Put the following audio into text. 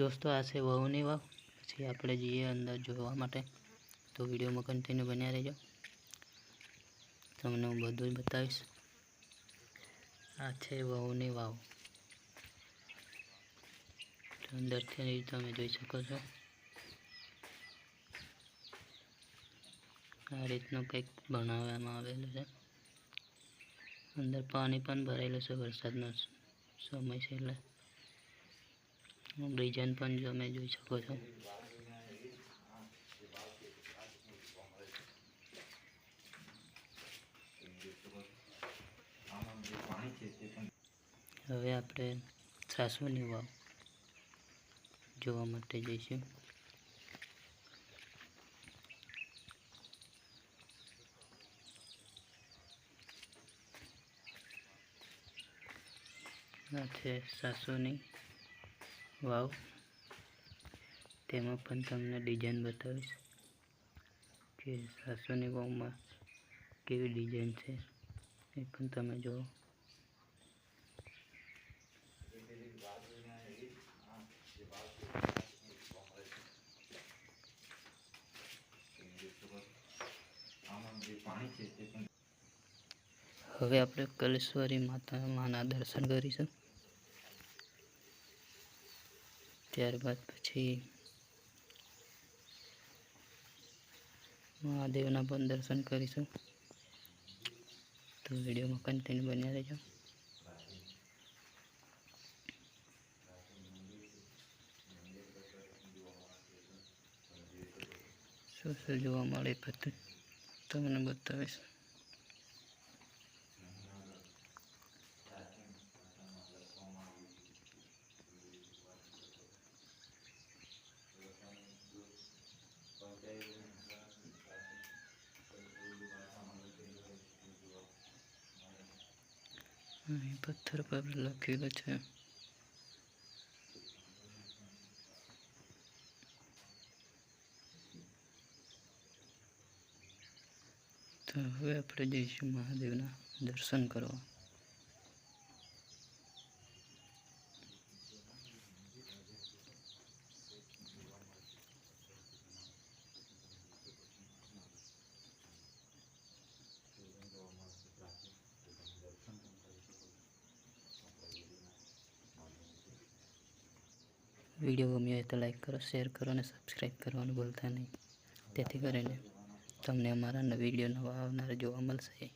દોસ્તો, આ છે વહુની વાવ પછી આપણે જઈએ અંદર જોવા માટે. તો વિડીયોમાં કન્ટિન્યુ બન્યા રહેજો. તમને હું બધું જ બતાવીશ. આ છે વહુની વાવ અંદરથી તમે જોઈ શકો છો. આ રીતનું કંઈક બનાવવામાં આવેલું છે. અંદર પાણી પણ ભરેલું છે વરસાદનો સમય છે એટલે. ડિઝાઇન પણ તમે જોઈ શકો છો. હવે આપણે સાસુની વાવ જોવા માટે જઈશું. છે સાસુની વાવ. તેમાં પણ તમને ડિઝાઇન બતાવીશ કે સાસુની વહુમાં કેવી ડિઝાઇન છે એ પણ તમે જુઓ હવે આપણે કલેશ્વરી માતા માના દર્શન કરીશું. ત્યારબાદ પછી મહાદેવના પણ દર્શન કરીશું. તો વિડીયોમાં કન્ટિન્યુ બન્યા રહેજો. શું શું જોવા મળે બધું તમને બતાવીશ. અહીં પથ્થર પર લખેલું છે. તો હવે આપણે જઈશું મહાદેવના દર્શન કરવા. વીડિયો ગમ્યો હોય તો લાઈક કરો શેર કરો અને સબસ્ક્રાઈબ કરવાનું ભૂલતા નહીં. તેથી કરીને તમને અમારા વીડિયો નવા આવનારા જોવા મળશે.